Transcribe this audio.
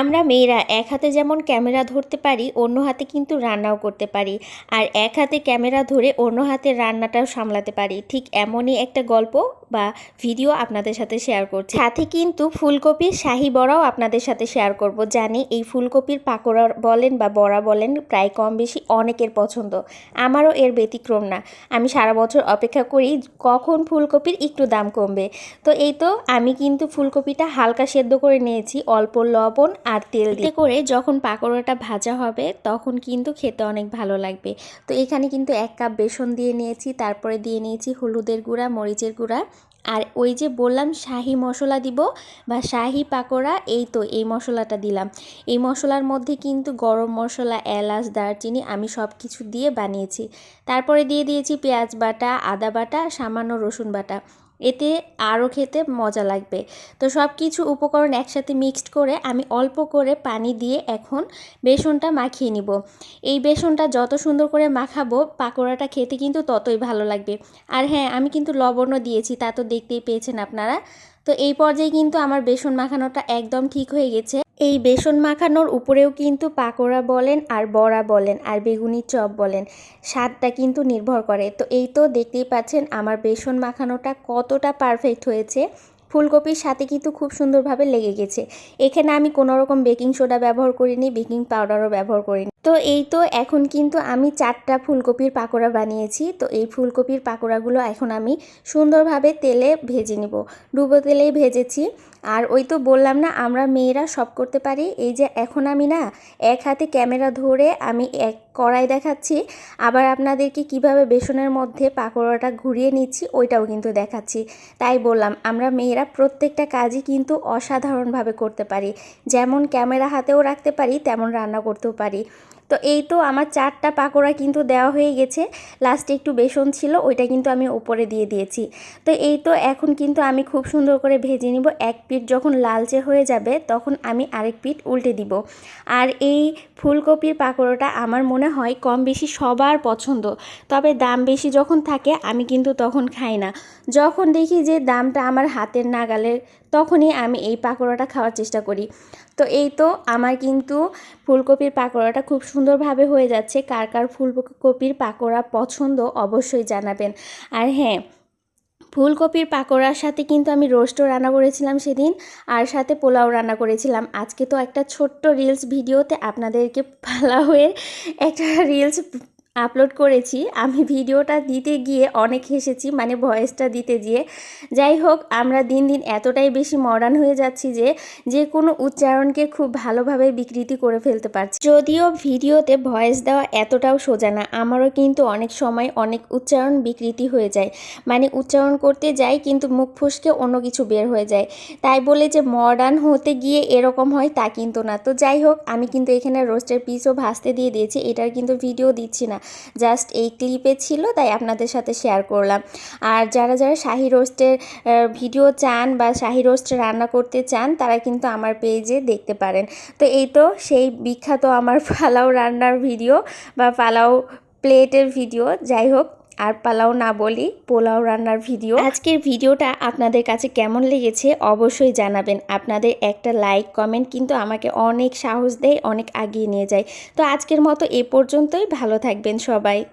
আমরা মেয়েরা এক হাতে যেমন ক্যামেরা ধরতে পারি, অন্য হাতে কিন্তু রান্নাও করতে পারি। আর এক হাতে ক্যামেরা ধরে অন্য হাতে রান্নাটাও সামলাতে পারি। ঠিক এমনই একটা গল্প বা ভিডিও আপনাদের সাথে শেয়ার করছি। সাথে কিন্তু ফুলকপির শাহি বড়াও আপনাদের সাথে শেয়ার করব। জানি এই ফুলকপির পাকোড়া বলেন বা বড়া বলেন প্রায় কম বেশি অনেকের পছন্দ। আমারও এর ব্যতিক্রম না। আমি সারা বছর অপেক্ষা করি কখন ফুলকপির একটু দাম কমবে। তো এই তো আমি কিন্তু ফুলকপিটা হালকা সেদ্ধ করে নিয়েছি, অল্প লবণ আর তেল দিয়ে। করে যখন পাকোড়াটা ভাজা হবে তখন কিন্তু খেতে অনেক ভালো লাগবে। তো এখানে কিন্তু এক কাপ বেসন দিয়ে নিয়েছি, তারপরে দিয়ে নিয়েছি হলুদের গুঁড়া, মরিচের গুঁড়া। আর ওই যে বললাম শাহি মশলা দিব বা শাহি পাকোড়া, এই তো এই মশলাটা দিলাম। এই মশলার মধ্যে কিন্তু গরম মশলা, এলাচ, দারচিনি আমি সব কিছু দিয়ে বানিয়েছি। তারপরে দিয়ে দিয়েছি পেঁয়াজ বাটা, আদা বাটা, সামান্য রসুন বাটা। এতে আরও খেতে মজা লাগবে। তো সব কিছু উপকরণ একসাথে মিক্সড করে আমি অল্প করে পানি দিয়ে এখন বেসনটা মাখিয়ে নিব। এই বেসনটা যত সুন্দর করে মাখাবো, পাকোড়াটা খেতে কিন্তু ততই ভালো লাগবে। আর হ্যাঁ আমি কিন্তু লবণও দিয়েছি, তা তো দেখতেই পেয়েছেন আপনারা। তো এই পর্যায়ে কিন্তু আমার বেসন মাখানোটা একদম ঠিক হয়ে গেছে। এই বেসন মাখানোর উপরেও কিন্তু পাকোড়া বলেন আর বড়া বলেন আর বেগুনি চপ বলেন, স্বাদটা কিন্তু নির্ভর করে। তো এই তো দেখতেই পাচ্ছেন আমার বেসন মাখানোটা কতটা পারফেক্ট হয়েছে। ফুলকপির সাথে কিন্তু খুব সুন্দরভাবে লেগে গেছে। এখানে আমি কোনো রকম বেকিং সোডা ব্যবহার করিনি, বেকিং পাউডারও ব্যবহার করিনি। তো এই তো এখন কিন্তু আমি চারটা ফুলকপির পাকোড়া বানিয়েছি। তো এই ফুলকপির পাকোড়াগুলো এখন আমি সুন্দরভাবে তেলে ভেজে নিব। ডুবো তেলেই ভেজেছি। আর ওই তো বললাম না, আমরা মেয়েরা সব করতে পারি। এই যে এখন আমি না এক হাতে ক্যামেরা ধরে আমি এক কড়াই দেখাচ্ছি। আবার আপনাদেরকে কীভাবে বেসনের মধ্যে পাকোড়াটা ঘুরিয়ে নিচ্ছি, ওইটাও কিন্তু দেখাচ্ছি। তাই বললাম, আমরা মেয়েরা প্রত্যেকটা কাজই কিন্তু অসাধারণভাবে করতে পারি। যেমন ক্যামেরা হাতেও রাখতে পারি, তেমন রান্না করতেও পারি। তো এই তো আমার চারটা পাকোড়া কিন্তু দেওয়া হয়ে গেছে। লাস্টে একটু বেসন ছিল, ওইটা কিন্তু আমি ওপরে দিয়ে দিয়েছি। তো এই তো এখন কিন্তু আমি খুব সুন্দর করে ভেজে নিব। এক পিঠ যখন লালচে হয়ে যাবে, তখন আমি আরেক পিঠ উল্টে দিব। আর এই ফুলকপির পাকোড়াটা আমার মনে হয় কম বেশি সবার পছন্দ। তবে দাম বেশি যখন থাকে, আমি কিন্তু তখন খাই না। যখন দেখি যে দামটা আমার হাতের নাগালের তখনই আমি এই পাকোড়াটা খাওয়ার চেষ্টা করি। তো এই তো আমার কিন্তু ফুলকপির পাকোড়াটা খুব সুন্দরভাবে হয়ে যাচ্ছে। কার কার ফুলকপির পাকোড়া পছন্দ অবশ্যই জানাবেন। আর হ্যাঁ ফুলকপির পাকোড়ার সাথে কিন্তু আমি রোস্টও রান্না করেছিলাম সেদিন আর সাথে পোলাও রান্না করেছিলাম। আজকে তো একটা ছোট্ট রিলস ভিডিওতে আপনাদেরকে পালাওয়ের একটা রিলস আপলোড করেছি। আমি ভিডিওটা দিতে গিয়ে অনেক হেসেছি মানে ভয়েসটা দিতে গিয়ে। যাই হোক, আমরা দিন দিন এতটাই বেশি মডার্ন হয়ে যাচ্ছি যে যে কোনো উচ্চারণকে খুব ভালোভাবে বিকৃতি করে ফেলতে পারছি। যদিও ভিডিওতে ভয়েস দেওয়া এতটাও সোজা না, আমারও কিন্তু অনেক সময় অনেক উচ্চারণ বিকৃতি হয়ে যায়। মানে উচ্চারণ করতে যাই, কিন্তু মুখ ফুসকে অন্য কিছু বের হয়ে যায়। তাই বলে যে মডার্ন হতে গিয়ে এরকম হয়, তা কিন্তু না। তো যাই হোক, আমি কিন্তু এখানে রোস্টের পিসও ভাসতে দিয়ে দিয়েছি, এটার কিন্তু ভিডিও দিচ্ছি না। জাস্ট এই ক্লিপে ছিল, তাই আপনাদের সাথে শেয়ার করলাম। আর যারা যারা শাহি রোস্টের ভিডিও চান বা শাহি রোস্ট রান্না করতে চান, তারা কিন্তু আমার পেজে দেখতে পারেন। তো এই তো সেই বিখ্যাত আমার পালাও রান্নার ভিডিও বা পালাও প্লেটের ভিডিও যাই হোক। আর পালাও না বলি, পোলাও রান্নার ভিডিও। আজকের ভিডিওটা আপনাদের কাছে কেমন লেগেছে অবশ্যই জানাবেন। আপনাদের একটা লাইক, কমেন্ট কিন্তু আমাকে অনেক সাহস দেয়, অনেক আগিয়ে নিয়ে যায়। তো আজকের মতো এ পর্যন্তই, ভালো থাকবেন সবাই।